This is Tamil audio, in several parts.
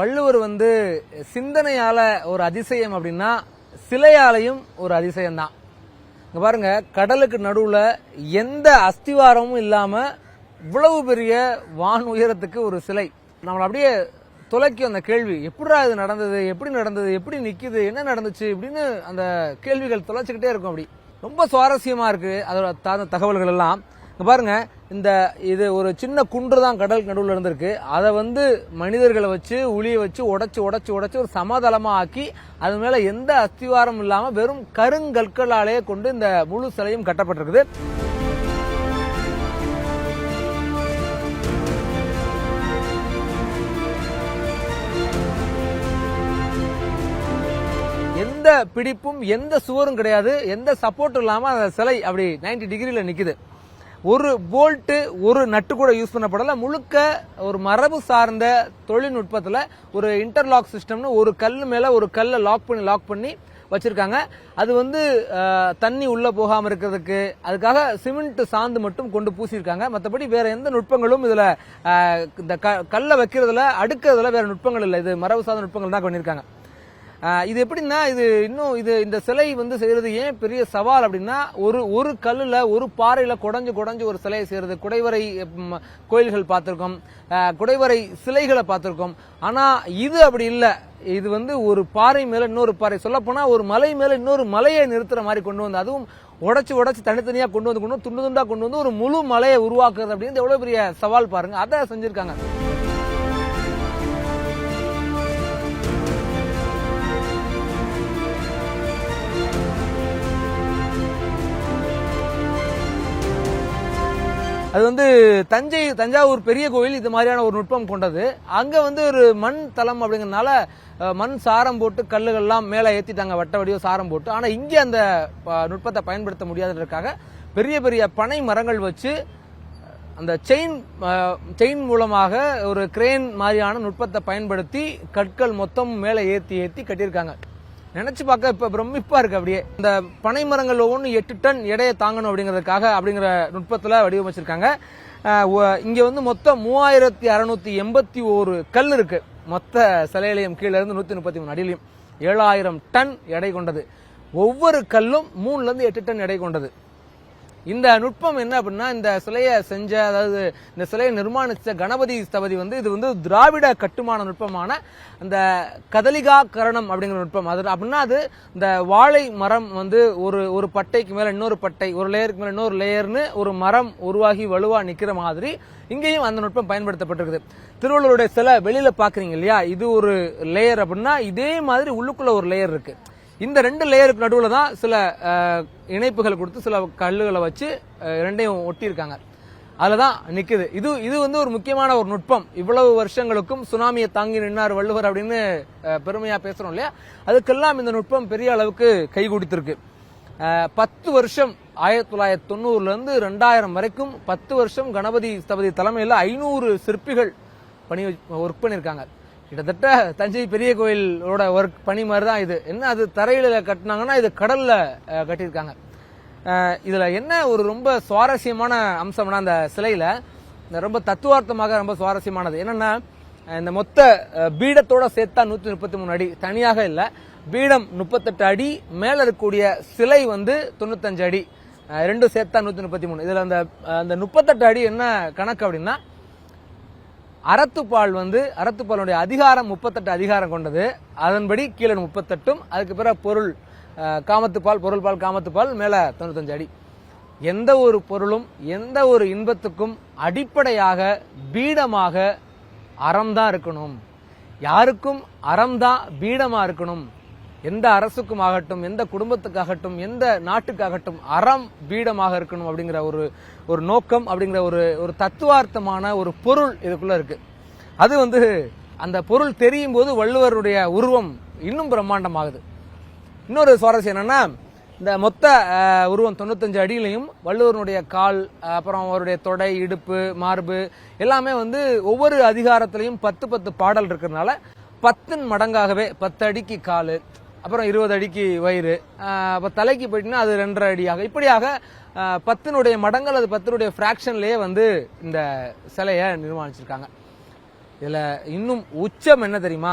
வள்ளுவர் வந்து சிந்தனையால் ஒரு அதிசயம் அப்படின்னா சிலையாலையும் ஒரு அதிசயம் தான் இங்க பாருங்க கடலுக்கு நடுவில் எந்த அஸ்திவாரமும் இல்லாமல் இவ்வளவு பெரிய வான் உயரத்துக்கு ஒரு சிலை. நம்மளை அப்படியே துளைக்கும் அந்த கேள்வி எப்படிடா இது நடந்தது எப்படி நடந்தது எப்படி நிற்கிது என்ன நடந்துச்சு இப்படின்னு அந்த கேள்விகள் துளைச்சிக்கிட்டே இருக்கும் அப்படி. ரொம்ப சுவாரஸ்யமாக இருக்குது அதோட தகவல்கள் எல்லாம். இங்கே பாருங்க இந்த இது ஒரு சின்ன குன்று தான் கடல் நடுவில் இருந்திருக்கு. அதை வந்து மனிதர்களை வச்சு உளியை வச்சு உடச்சி உடச்சி உடச்சி ஒரு சமதளமாக ஆக்கி அது மேலே எந்த அஸ்திவாரம் இல்லாமல் வெறும் கருங்கற்களாலேயே கொண்டு இந்த முழு சிலையும் கட்டப்பட்டிருக்குது. எந்த பிடிப்பும் எந்த சுவரும் கிடையாது. எந்த சப்போர்ட்டும் இல்லாமல் அந்த சிலை அப்படி நைன்டி டிகிரியில் நிற்குது ஒரு போல்ட்டு ஒரு நட்டு கூட யூஸ் பண்ணப்படலை. முழுக்க ஒரு மரபு சார்ந்த தொழில்நுட்பத்தில் ஒரு இன்டர்லாக் சிஸ்டம்னு ஒரு கல் மேலே ஒரு கல்லை லாக் பண்ணி லாக் பண்ணி வச்சுருக்காங்க. அது வந்து தண்ணி உள்ளே போகாமல் இருக்கிறதுக்கு அதுக்காக சிமெண்ட் சாந்து மட்டும் கொண்டு பூசியிருக்காங்க. மற்றபடி வேறு எந்த நுட்பங்களும் இதில் இந்த க- கல்லை வைக்கிறதுல அடுக்கிறதுல வேறு நுட்பங்கள் இல்லை. இது மரபு சார்ந்த நுட்பங்கள் தான் பண்ணியிருக்காங்க. இது எப்படின்னா இது இன்னும் இது இந்த சிலை வந்து செய்யறது ஏன் பெரிய சவால் அப்படின்னா ஒரு ஒரு கல்லுல ஒரு பாறையில குடஞ்சு குடஞ்சு ஒரு சிலையை செய்யறது. குடைவரை கோயில்கள் பார்த்துருக்கோம். குடைவரை சிலைகளை பார்த்துருக்கோம். ஆனா இது அப்படி இல்லை. இது வந்து ஒரு பாறை மேல இன்னொரு பாறை. சொல்ல போனா ஒரு மலை மேல இன்னொரு மலையை நிறுத்துற மாதிரி கொண்டு வந்து அதுவும் உடைச்சு உடைச்சு தனித்தனியா கொண்டு வந்து கொண்டு வந்து துண்டு துண்டா கொண்டு வந்து ஒரு முழு மலையை உருவாக்குறது அப்படின்னு எவ்வளவு பெரிய சவால் பாருங்க. அதை செஞ்சிருக்காங்க. அது வந்து தஞ்சை தஞ்சாவூர் பெரிய கோயில் இது மாதிரியான ஒரு நுட்பம் கொண்டது. அங்கே வந்து ஒரு மண் தளம் அப்படிங்கறதுனால மண் சாரம் போட்டு கல்லுகள்லாம் மேலே ஏற்றிட்டாங்க வட்ட வடிவ சாரம் போட்டு. ஆனால் இங்கே அந்த ப- நுட்பத்தை பயன்படுத்த முடியாததற்காக பெரிய பெரிய பனை மரங்கள் வச்சு அந்த செயின் செயின் மூலமாக ஒரு கிரேன் மாதிரியான நுட்பத்தை பயன்படுத்தி கற்கள் மொத்தம் மேலே ஏற்றி ஏற்றி கட்டியிருக்காங்க. நினைச்சு பார்க்க இப்ப பிரமிப்பா இருக்கு அப்படியே. இந்த பனை மரங்கள் ஒவ்வொன்றும் எட்டு டன் எடையை தாங்கணும் அப்படிங்கிறதுக்காக அப்படிங்கிற நுட்பத்தில் வடிவமைச்சிருக்காங்க. இங்கே இங்க வந்து மொத்தம் மூவாயிரத்தி அறுநூத்தி எண்பத்தி ஒரு கல் இருக்கு. மொத்த சிலையிலையும் கீழே இருந்து நூத்தி முப்பத்தி மூணு அடியிலையும் ஏழாயிரம் டன் எடை கொண்டது. ஒவ்வொரு கல்லும் மூணுல இருந்து எட்டு டன் எடை கொண்டது. இந்த நுட்பம் என்ன அப்படின்னா இந்த சிலையை செஞ்ச அதாவது இந்த சிலையை நிர்மாணித்த கணபதி ஸ்தபதி வந்து இது வந்து திராவிட கட்டுமான நுட்பமான அந்த கதலிகா கரணம் அப்படிங்கிற நுட்பம். அது அப்படின்னா அது இந்த வாழை மரம் வந்து ஒரு ஒரு பட்டைக்கு மேலே இன்னொரு பட்டை ஒரு லேயருக்கு மேலே இன்னொரு லேயர்னு ஒரு மரம் உருவாகி வலுவாக நிற்கிற மாதிரி இங்கேயும் அந்த நுட்பம் பயன்படுத்தப்பட்டிருக்குது. திருவள்ளுவருடைய சிலை வெளியில் பார்க்குறீங்க இல்லையா? இது ஒரு லேயர் அப்படின்னா இதே மாதிரி உள்ளுக்குள்ள ஒரு லேயர் இருக்குது இந்த ரெண்டு லேயருக்கு நடுவில் தான் சில இணைப்புகள் கொடுத்து சில கல்லுகளை வச்சு ரெண்டையும் ஒட்டியிருக்காங்க. அதில் தான் நிற்குது இது இது வந்து ஒரு முக்கியமான ஒரு நுட்பம். இவ்வளவு வருஷங்களுக்கும் சுனாமியை தாங்கி நின்னார் வள்ளுவர் அப்படின்னு பெருமையாக பேசுகிறோம் இல்லையா? அதுக்கெல்லாம் இந்த நுட்பம் பெரிய அளவுக்கு கை கொடுத்துருக்கு. பத்து வருஷம் ஆயிரத்தி தொள்ளாயிரத்தி தொண்ணூறுலேருந்து ரெண்டாயிரம் வரைக்கும் பத்து வருஷம் கணபதி ஸ்தபதி தலைமையில் ஐநூறு சிற்பிகள் பணி ஒர்க் பண்ணியிருக்காங்க. கிட்டத்தட்ட தஞ்சை பெரிய கோயிலோட ஒர்க் பணி மாதிரி தான் இது. என்ன அது தரையில் கட்டினாங்கன்னா இது கடல்ல கட்டியிருக்காங்க. இதில் என்ன ஒரு ரொம்ப சுவாரஸ்யமான அம்சம்னா அந்த சிலையில் இந்த ரொம்ப தத்துவார்த்தமாக ரொம்ப சுவாரஸ்யமானது. என்னென்னா இந்த மொத்த பீடத்தோட சேர்த்தா நூற்றி முப்பத்தி மூணு அடி. தனியாக இல்லை. பீடம் முப்பத்தெட்டு அடி மேலே இருக்கக்கூடிய சிலை வந்து தொண்ணூத்தஞ்சு அடி. ரெண்டும் சேர்த்தா நூற்றி முப்பத்தி மூணு. இதில் அந்த அந்த முப்பத்தெட்டு அடி என்ன கணக்கு அப்படின்னா அறத்துப்பால் வந்து அறத்துப்பாலுடைய அதிகாரம் முப்பத்தெட்டு அதிகாரம் கொண்டது. அதன்படி கீழே முப்பத்தெட்டும் அதுக்கு பிற பொருள் காமத்துப்பால் பொருள் பால் காமத்துப்பால் மேலே தொண்ணூத்தஞ்சு அடி. எந்த ஒரு பொருளும் எந்த ஒரு இன்பத்துக்கும் அடிப்படையாக பீடமாக அறம்தான் இருக்கணும். யாருக்கும் அறம்தான் பீடமாக இருக்கணும். எந்த அரசுக்கும் ஆகட்டும் எந்த குடும்பத்துக்காகட்டும் எந்த நாட்டுக்காகட்டும் அறம் பீடமாக இருக்கணும் அப்படிங்கிற ஒரு ஒரு நோக்கம் அப்படிங்கிற ஒரு ஒரு தத்துவார்த்தமான ஒரு பொருள் இதுக்குள்ள இருக்கு. அது வந்து அந்த பொருள் தெரியும் போது வள்ளுவருடைய உருவம் இன்னும் பிரம்மாண்டமாகுது. இன்னொரு சுவாரஸ்யம் என்னன்னா இந்த மொத்த உருவம் தொண்ணூத்தஞ்சு அடியிலையும் வள்ளுவருடைய கால் அப்புறம் அவருடைய தொடை இடுப்பு மார்பு எல்லாமே வந்து ஒவ்வொரு அதிகாரத்திலையும் பத்து பத்து பாடல் இருக்கிறதுனால பத்தின் மடங்காகவே பத்து அடிக்கு காலு. அப்புறம் இருபது அடிக்கு வயிறு. அப்போ தலைக்கு போயிட்டுனா அது ரெண்டரை அடியாக. இப்படியாக பத்தினுடைய மடங்கள் அது பத்தினுடைய ஃப்ராக்ஷன்லேயே வந்து இந்த சிலையை நிர்மாணிச்சிருக்காங்க. இதில் இன்னும் உச்சம் என்ன தெரியுமா?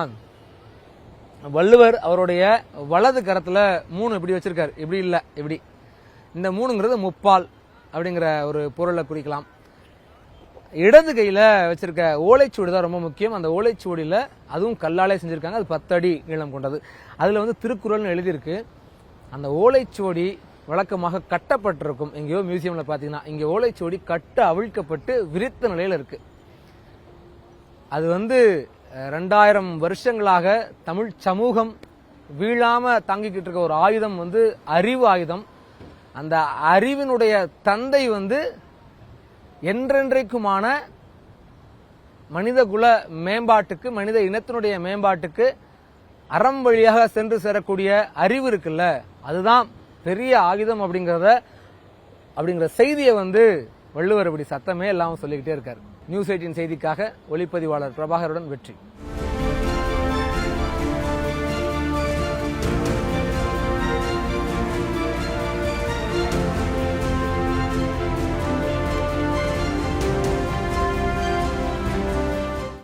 வள்ளுவர் அவருடைய வலது கரத்தில் மூணு இப்படி வச்சிருக்காரு. இப்படி இல்லை இப்படி. இந்த மூணுங்கிறது முப்பால் அப்படிங்கிற ஒரு பொருளை குறிக்கலாம். இடது கையில் வச்சிருக்க ஓலைச்சுவடி தான் ரொம்ப முக்கியம். அந்த ஓலைச்சுவடியில் அதுவும் கல்லாலே செஞ்சுருக்காங்க. அது பத்தடி நீளம் கொண்டது. அதில் வந்து திருக்குறள்னு எழுதியிருக்கு. அந்த ஓலைச்சுவடி வழக்கமாக கட்டப்பட்டிருக்கும். எங்கேயோ மியூசியமில் பார்த்தீங்கன்னா இங்கே ஓலைச்சுவடி கட்டு அவிழ்க்கப்பட்டு விரித்த நிலையில் இருக்கு. அது வந்து ரெண்டாயிரம் வருஷங்களாக தமிழ் சமூகம் வீழாமல் தாங்கிக்கிட்டு இருக்க ஒரு ஆயுதம் வந்து அறிவு ஆயுதம். அந்த அறிவினுடைய தந்தை வந்து என்றென்றைக்குமான மனித குல மேம்பாட்டுக்கு மனித இனத்தினுடைய மேம்பாட்டுக்கு அறம் வழியாக சென்று சேரக்கூடிய அறிவு இருக்குல்ல? அதுதான் பெரிய ஆயுதம் அப்படிங்கிறத அப்படிங்கிற செய்தியை வந்து வள்ளுவர் இப்படி சத்தமே இல்லாமல் சொல்லிக்கிட்டே இருக்காரு. நியூஸ் எயிட்டின் செய்திக்காக ஒளிப்பதிவாளர் பிரபாகருடன் வெற்றி.